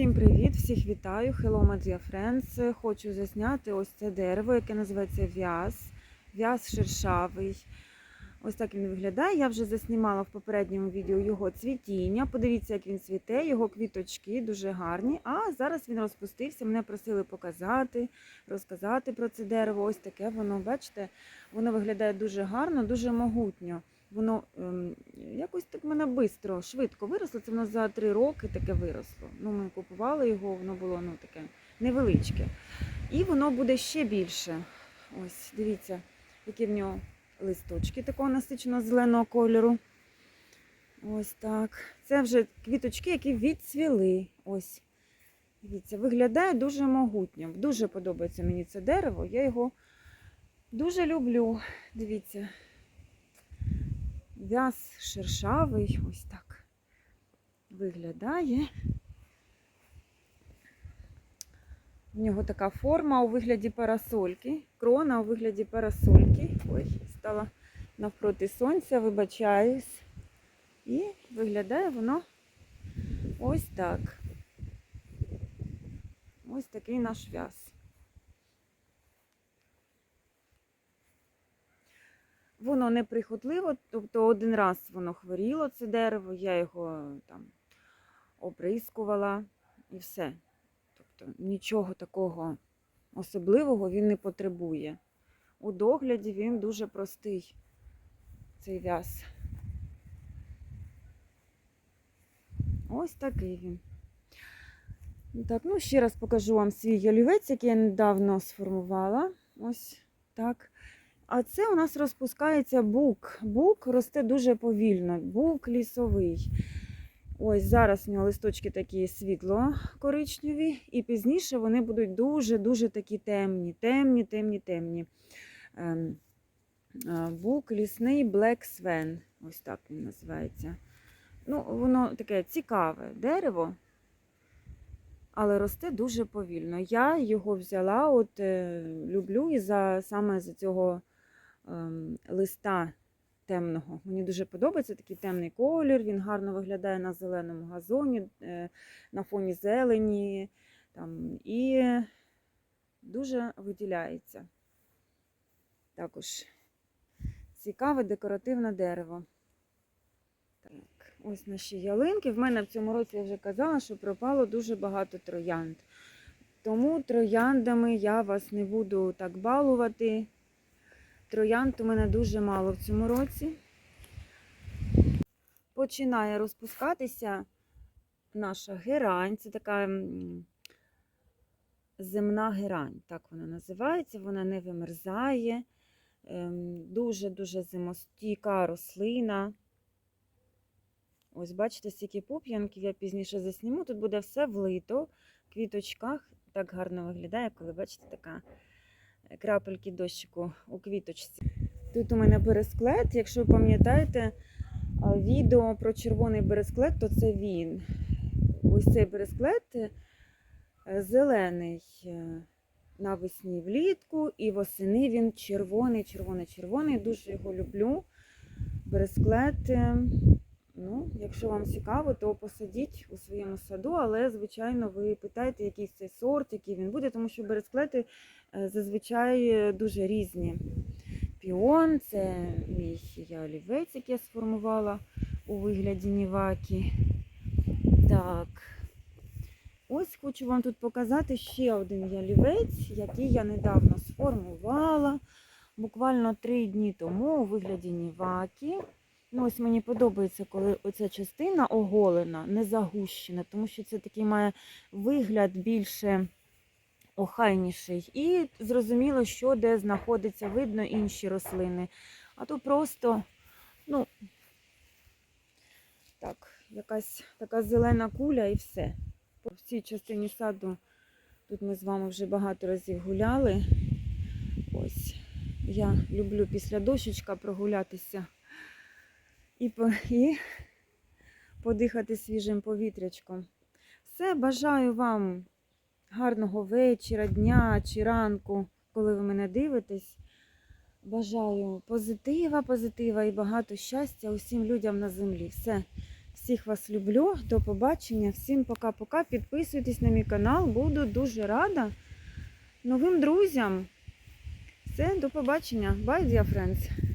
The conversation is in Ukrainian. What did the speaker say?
Всім привіт, всіх вітаю. Hello, my dear friends. Хочу засняти ось це дерево, яке називається в'яз. В'яз шершавий. Ось так він виглядає. Я вже заснімала в попередньому відео його цвітіння. Подивіться, як він цвіте, його квіточки дуже гарні. А зараз він розпустився. Мене просили показати, розказати про це дерево. Ось таке воно, бачите, воно виглядає дуже гарно, дуже могутньо. Воно ем, якось так в мене швидко, швидко виросло. Це воно за три роки таке виросло. Ну, ми купували його, воно було ну, таке невеличке. І воно буде ще більше. Ось, дивіться, які в нього листочки такого насиченого зеленого кольору. Ось так. Це вже квіточки, які відцвіли. Ось. Дивіться, виглядає дуже могутньо. Дуже подобається мені це дерево. Я його дуже люблю. Дивіться. В'яз шершавий, ось так виглядає. В нього така форма у вигляді парасольки, крона у вигляді парасольки. Ой, стала навпроти сонця, вибачаюсь. І виглядає воно ось так. Ось такий наш в'яз. Воно неприхотливо, тобто один раз воно хворіло, це дерево, я його там оприскувала і все. Тобто нічого такого особливого він не потребує. У догляді він дуже простий, цей в'яз. Ось такий він. Так, ну ще раз покажу вам свій ялівець, який я недавно сформувала. Ось так. А це у нас розпускається бук. Бук росте дуже повільно, бук лісовий. Ось зараз у нього листочки такі світло-коричневі, і пізніше вони будуть дуже-дуже такі темні, темні, темні, темні. Ем, Бук лісний Black Swan. Ось так він називається. Ну, воно таке цікаве дерево, але росте дуже повільно. Я його взяла, от е, люблю і за саме за цього листа темного. Мені дуже подобається такий темний колір, він гарно виглядає на зеленому газоні, е, на фоні зелені там, і дуже виділяється. Також цікаве декоративне дерево. Так, ось наші ялинки. В мене в цьому році я вже казала, що пропало дуже багато троянд. Тому трояндами я вас не буду так балувати. Троянд у мене дуже мало в цьому році. Починає розпускатися наша герань. Це така земна герань, так вона називається. Вона не вимерзає. Ем, Дуже-дуже зимостійка рослина. Ось, бачите, стільки пуп'янків, я пізніше засніму. Тут буде все влито в квіточках. Так гарно виглядає, коли бачите, така крапельки дощику у квіточці. Тут у мене бересклет. Якщо ви пам'ятаєте відео про червоний бересклет, то це він. Ось цей бересклет е, зелений е, навесні влітку, і восени він червоний, червоний, червоний. Дуже його люблю. Бересклет. Е, Ну, якщо вам цікаво, то посадіть у своєму саду, але, звичайно, ви питаєте, який цей сорт, який він буде, тому що бересклети е, зазвичай дуже різні. Піон це мій я олівець, який я сформувала у вигляді нівакі. Так. Ось хочу вам тут показати ще один ялівець, який я недавно сформувала. Буквально три дні тому у вигляді нівакі. Ну, ось мені подобається, коли оця частина оголена, не загущена, тому що це такий має вигляд більше охайніший. І зрозуміло, що де знаходиться, видно інші рослини. А то просто, ну, так, якась така зелена куля і все. В цій частині саду тут ми з вами вже багато разів гуляли. Ось, я люблю після дощечка прогулятися і, і подихати свіжим повітрячком. Все, бажаю вам гарного вечора, дня чи ранку, коли ви мене дивитесь. Бажаю позитива, позитива і багато щастя усім людям на землі. Все, Всіх вас люблю. До побачення. Всім пока-пока. Підписуйтесь на мій канал. Буду дуже рада новим друзям. Все, до побачення. Bye, dear friends.